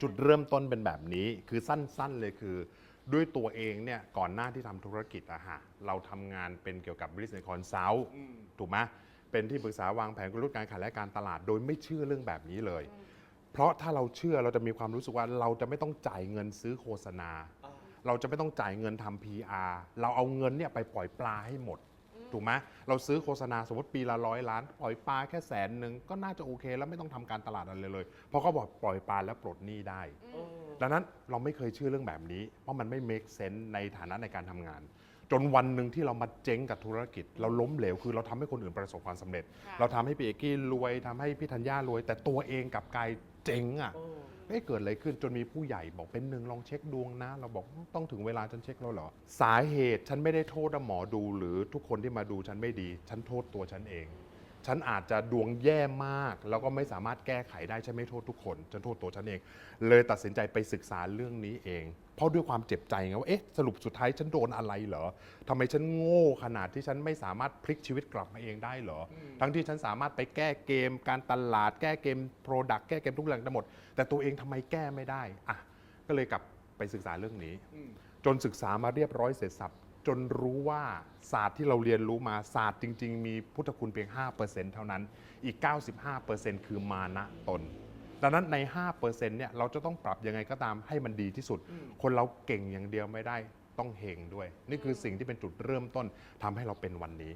จุดเริ่มต้นเป็นแบบนี้คือสั้นๆเลยคือ ด้วยตัวเองเนี่ยก่อนหน้าที่ทำธุรกิจอะฮะเราทำงานเป็นเกี่ยวกับ business consult ถูกไหมเป็นที่ปรึกษาวางแผนกลยุทธ์การขายและการตลาด โดยไม่เชื่อเรื่องแบบนี้เลย เพราะถ้าเราเชื่อเราจะมีความรู้สึกว่าเราจะไม่ต้องจ่ายเงินซื้อโฆษณาเราจะไม่ต้องจ่ายเงินทำ PR เราเอาเงินเนี่ยไปปล่อยปลาให้หมด ถูกไหมเราซื้อโฆษณาสมมติปีละร้อยล้าน ปล่อยปลาแค่แสนหนึ่งก็น่าจะโอเค แล้วไม่ต้องทำการตลาดอะไรเลย เพราะเขาบอกปล่อยปลาแล้วปลดหนี้ได้ ดังนั้นเราไม่เคยเชื่อเรื่องแบบนี้ เพราะมันไม่ make sense ในฐานะในการทำงาน จนวันหนึ่งที่เรามาเจ๊งกับธุรกิจ เราล้มเหลวคือเราทำให้คนอื่นประสบความสำเร็จค่ะเราทำให้พี่เอกกี้รวยทำให้พี่ธัญญารวย แต่ตัวเองกลับกลายเจ๊งอะ เอ๊ะเกิดอะไรขึ้นจนมีผู้ใหญ่บอกเป็นหนึ่งลองเช็คดวงนะ เราบอกต้องถึงเวลาฉันเช็คแล้วเหรอ สาเหตุฉันไม่ได้โทษหมอดูหรือทุกคนที่มาดูฉันไม่ดี ฉันโทษตัวฉันเอง ฉันอาจจะดวงแย่มาก แล้วก็ไม่สามารถแก้ไขได้ฉันไม่โทษทุกคนฉันโทษตัวฉันเอง เลยตัดสินใจไปศึกษาเรื่องนี้เอง เพราะด้วยความเจ็บใจไงว่าเอ๊ะสรุปสุดท้ายฉันโดนอะไรเหรอทำไมฉันโง่ขนาดที่ฉันไม่สามารถพลิกชีวิตกลับมาเองได้เหรอ ทั้งที่ฉันสามารถไปแก้เกม การตลาดแก้เกม Product แก้เกมทุกเรื่องทั้งหมด แต่ตัวเองทำไมแก้ไม่ได้อะก็เลยกลับไปศึกษาเรื่องนี้ จนศึกษามาเรียบร้อยเสร็จสับ จนรู้ว่าศาสตร์ที่เราเรียนรู้มาศาสตร์จริง ๆ มีพุทธคุณเพียง 5%เท่านั้น อีก 95%คือมานะตน ดังนั้นใน 5%เนี่ยเราจะต้องปรับยังไงก็ตามให้มันดีที่สุด คนเราเก่งอย่างเดียวไม่ได้ต้องเฮงด้วย นี่คือสิ่งที่เป็นจุดเริ่มต้นทำให้เราเป็นวันนี้